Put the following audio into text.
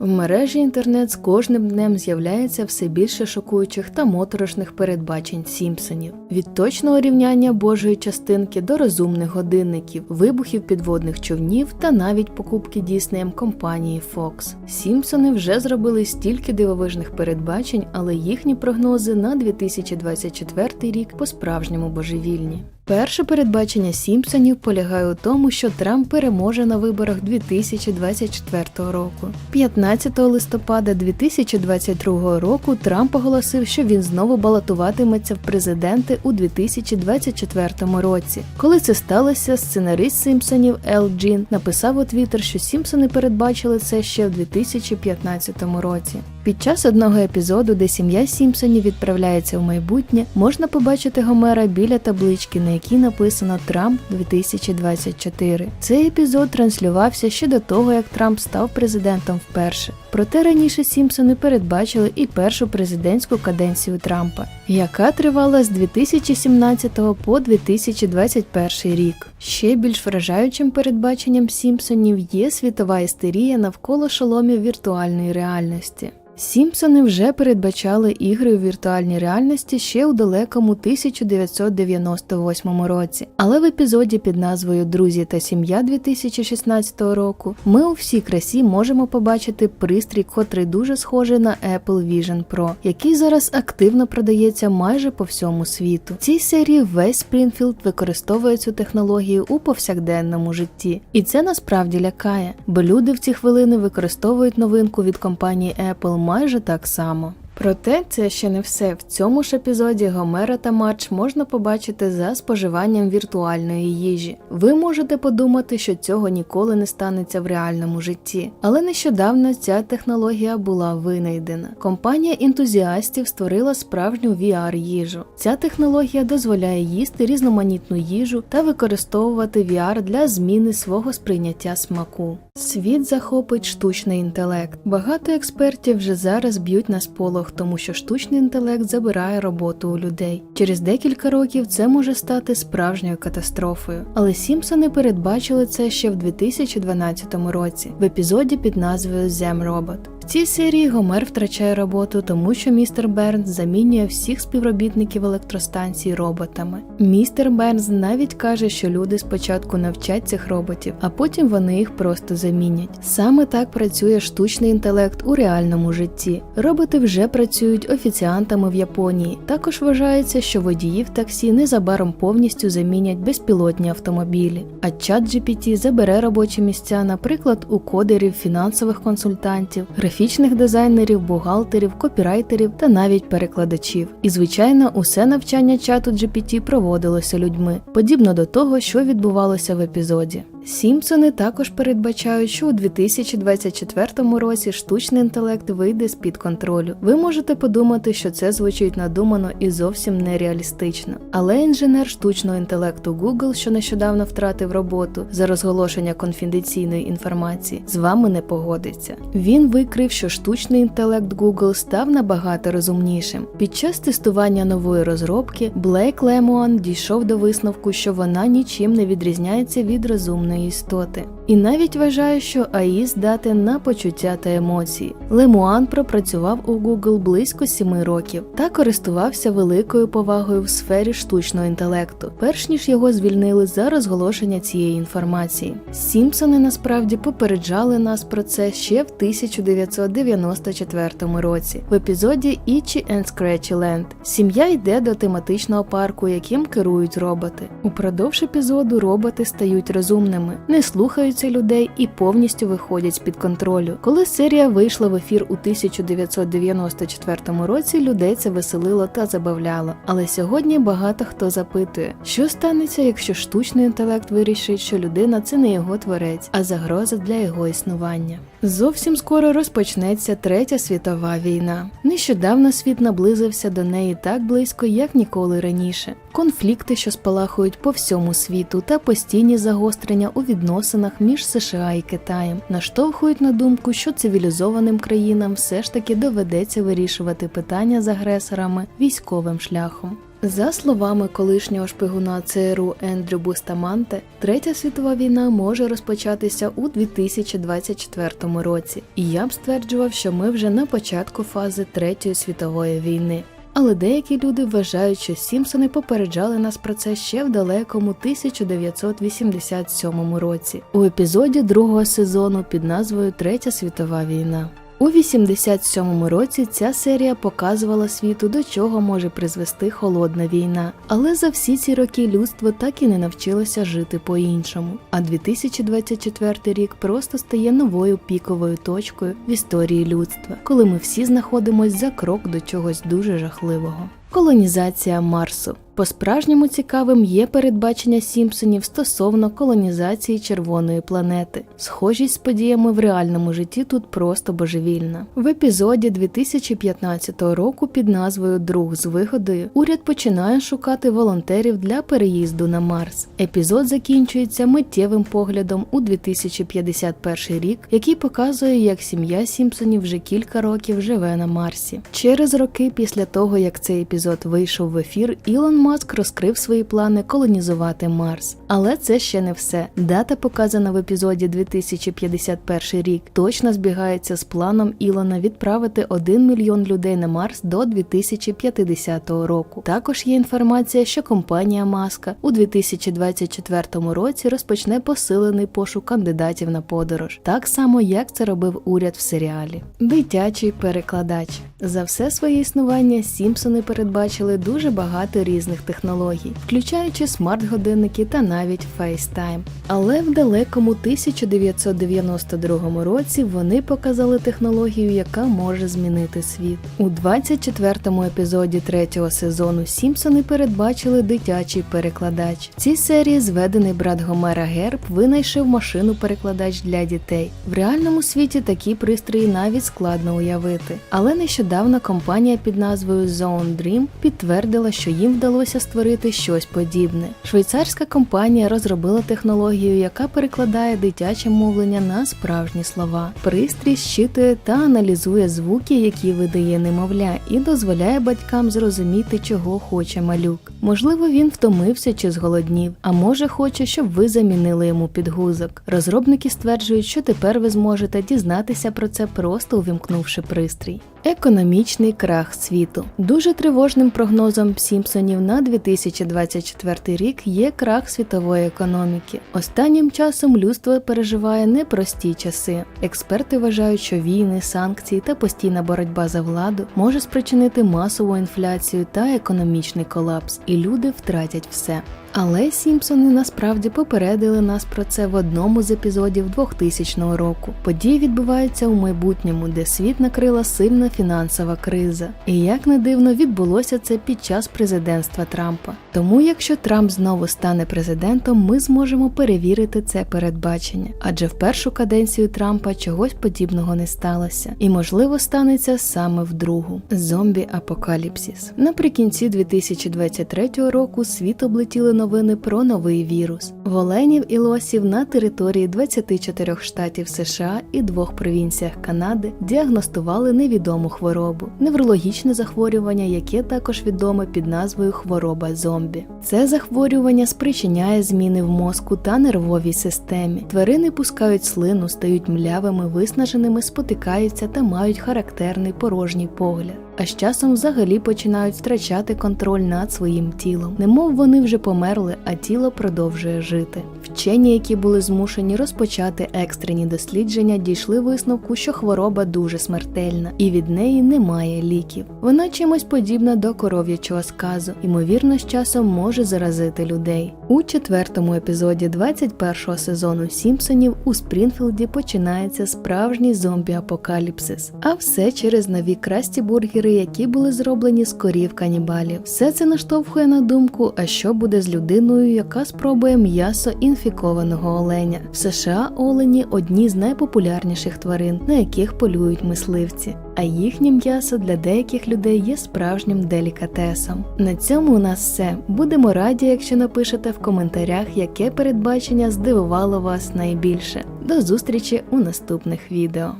В мережі інтернет з кожним днем з'являється все більше шокуючих та моторошних передбачень Сімпсонів від точного рівняння Божої частинки до розумних годинників, вибухів підводних човнів та навіть покупки Діснеєм компанії Fox. Сімпсони вже зробили стільки дивовижних передбачень, але їхні прогнози на 2024 рік по-справжньому божевільні. Перше передбачення Сімпсонів полягає у тому, що Трамп переможе на виборах 2024 року. 15 листопада 2022 року Трамп оголосив, що він знову балотуватиметься в президенти у 2024 році. Коли це сталося, сценарист Сімпсонів Ел Джін написав у Твіттер, що Сімпсони передбачили це ще в 2015 році. Під час одного епізоду, де сім'я Сімпсонів відправляється в майбутнє, можна побачити Гомера біля таблички, на якій написано Трамп 2024. Цей епізод транслювався ще до того, як Трамп став президентом вперше. Проте раніше Сімпсони передбачили і першу президентську каденцію Трампа, яка тривала з 2017 по 2021 рік. Ще більш вражаючим передбаченням Сімпсонів є світова істерія навколо шоломів віртуальної реальності. Сімпсони вже передбачали ігри у віртуальній реальності ще у далекому 1998 році. Але в епізоді під назвою Друзі та сім'я 2016 року ми у всій красі можемо побачити пристрій, котрий дуже схожий на Apple Vision Pro, який зараз активно продається майже по всьому світу. В цій серії весь Спрінфілд використовує цю технологію у повсякденному житті, і це насправді лякає, бо люди в ці хвилини використовують новинку від компанії Apple майже так само. Проте це ще не все. В цьому ж епізоді Гомера та Марч можна побачити за споживанням віртуальної їжі. Ви можете подумати, що цього ніколи не станеться в реальному житті, але нещодавно ця технологія була винайдена. Компанія ентузіастів створила справжню VR-їжу. Ця технологія дозволяє їсти різноманітну їжу та використовувати VR для зміни свого сприйняття смаку. Світ захопить штучний інтелект. Багато експертів вже зараз б'ють на сполох, тому що штучний інтелект забирає роботу у людей. Через декілька років це може стати справжньою катастрофою. Але Сімпсони передбачили це ще в 2012 році в епізоді під назвою Зем Робот. В цій серії Гомер втрачає роботу, тому що містер Бернс замінює всіх співробітників електростанції роботами. Містер Бернс навіть каже, що люди спочатку навчать цих роботів, а потім вони їх просто замінять. Саме так працює штучний інтелект у реальному житті. Роботи вже працюють офіціантами в Японії. Також вважається, що водіїв таксі незабаром повністю замінять безпілотні автомобілі. А чат GPT забере робочі місця, наприклад, у кодерів, фінансових консультантів, графічних дизайнерів, бухгалтерів, копірайтерів та навіть перекладачів. І звичайно, усе навчання чату GPT проводилося людьми, подібно до того, що відбувалося в епізоді. Сімпсони також передбачають, що у 2024 році штучний інтелект вийде з під контролю. Ви можете подумати, що це звучить надумано і зовсім нереалістично. Але інженер штучного інтелекту Google, що нещодавно втратив роботу за розголошення конфіденційної інформації, з вами не погодиться. Він викрив, що штучний інтелект Google став набагато розумнішим. Під час тестування нової розробки Блейк Лемуан дійшов до висновку, що вона нічим не відрізняється від розумної істоти. І навіть вважає, що АІ здатен на почуття та емоції. Лемуан пропрацював у Google близько 7 років та користувався великою повагою в сфері штучного інтелекту, перш ніж його звільнили за розголошення цієї інформації. Сімпсони насправді попереджали нас про це ще в 1994 році в епізоді Itchy and Scratchy Land. Сім'я йде до тематичного парку, яким керують роботи. Упродовж епізоду роботи стають розумними, не слухаються людей і повністю виходять з під контролю. Коли серія вийшла в ефір у 1994 році, людей це веселило та забавляло. Але сьогодні багато хто запитує, що станеться, якщо штучний інтелект вирішить, що людина це не його творець, а загроза для його існування. Зовсім скоро розпочнеться третя світова війна. Нещодавно світ наблизився до неї так близько, як ніколи раніше. Конфлікти, що спалахують по всьому світу, та постійні загострення у відносинах між США і Китаєм наштовхують на думку, що цивілізованим країнам все ж таки доведеться вирішувати питання з агресорами військовим шляхом. За словами колишнього шпигуна ЦРУ Ендрю Бустаманте, Третя світова війна може розпочатися у 2024 році, і я б стверджував, що ми вже на початку фази Третьої світової війни. Але деякі люди вважають, що Сімпсони попереджали нас про це ще в далекому 1987 році у епізоді другого сезону під назвою Третя світова війна. У 87-му році ця серія показувала світу, до чого може призвести холодна війна. Але за всі ці роки людство так і не навчилося жити по-іншому. А 2024 рік просто стає новою піковою точкою в історії людства, коли ми всі знаходимося за крок до чогось дуже жахливого. Колонізація Марсу по-справжньому цікавим є передбачення Сімпсонів стосовно колонізації червоної планети. Схожість з подіями в реальному житті тут просто божевільна. В епізоді 2015 року під назвою Друг з вигодою уряд починає шукати волонтерів для переїзду на Марс. Епізод закінчується миттєвим поглядом у 2051 рік, який показує, як сім'я Сімпсонів вже кілька років живе на Марсі. Через роки після того, як цей епізод вийшов в ефір, Ілон Маск розкрив свої плани колонізувати Марс. Але це ще не все. Дата, показана в епізоді 2051 рік, точно збігається з планом Ілона відправити 1 мільйон людей на Марс до 2050 року. Також є інформація, що компанія Маска у 2024 році розпочне посилений пошук кандидатів на подорож, так само як це робив уряд в серіалі. Дитячий перекладач за все своє існування Сімпсони передбачили дуже багато різних технологій, включаючи смарт-годинники та навіть FaceTime. Але в далекому 1992 році вони показали технологію, яка може змінити світ. У 24-му епізоді третього сезону Сімпсони передбачили дитячий перекладач. В цій серії зведений брат Гомера Герб винайшов машину-перекладач для дітей. В реальному світі такі пристрої навіть складно уявити. Але нещодавно компанія під назвою Zone Dream підтвердила, що їм вдалося створити щось подібне. Швейцарська компанія розробила технологію, яка перекладає дитяче мовлення на справжні слова. Пристрій щитує та аналізує звуки, які видає немовля, і дозволяє батькам зрозуміти, чого хоче малюк. Можливо, він втомився чи зголоднів, а може хоче, щоб ви замінили йому підгузок. Розробники стверджують, що тепер ви зможете дізнатися про це просто увімкнувши пристрій. Економічний крах світу дуже тривожним прогнозом Сімпсонів на 2024 рік є крах світової економіки. Останнім часом людство переживає непрості часи. Експерти вважають, що війни, санкції та постійна боротьба за владу може спричинити масову інфляцію та економічний колапс, і люди втратять все. Але Сімпсони насправді попередили нас про це в одному з епізодів 2000 року. Події відбуваються у майбутньому, де світ накрила сильна фінансова криза. І як не дивно, відбулося це під час президентства Трампа. Тому, якщо Трамп знову стане президентом, ми зможемо перевірити це передбачення, адже в першу каденцію Трампа чогось подібного не сталося, і можливо станеться саме в другу зомбі апокаліпсис. Наприкінці 2023 року світ облетіли новини про новий вірус. В оленів і лосів на території 24 штатів США і двох провінціях Канади діагностували невідому хворобу, неврологічне захворювання, яке також відоме під назвою хвороба зомбі. Це захворювання спричиняє зміни в мозку та нервовій системі. Тварини пускають слину, стають млявими, виснаженими, спотикаються та мають характерний порожній погляд. А з часом взагалі починають втрачати контроль над своїм тілом, немов вони вже померли, а тіло продовжує жити. Вчені, які були змушені розпочати екстрені дослідження, дійшли висновку, що хвороба дуже смертельна, і від неї немає ліків. Вона чимось подібна до коров'ячого сказу, ймовірно, з часом може заразити людей. У четвертому епізоді 21-го сезону Сімпсонів у Спрінфілді починається справжній зомбі-апокаліпсис, а все через нові красті бургери, які були зроблені з корів канібалів. Все це наштовхує на думку, а що буде з людиною, яка спробує м'ясо інфікованого оленя. В США олені одні з найпопулярніших тварин, на яких полюють мисливці. А їхнє м'ясо для деяких людей є справжнім делікатесом. На цьому у нас все. Будемо раді, якщо напишете в коментарях, яке передбачення здивувало вас найбільше. До зустрічі у наступних відео.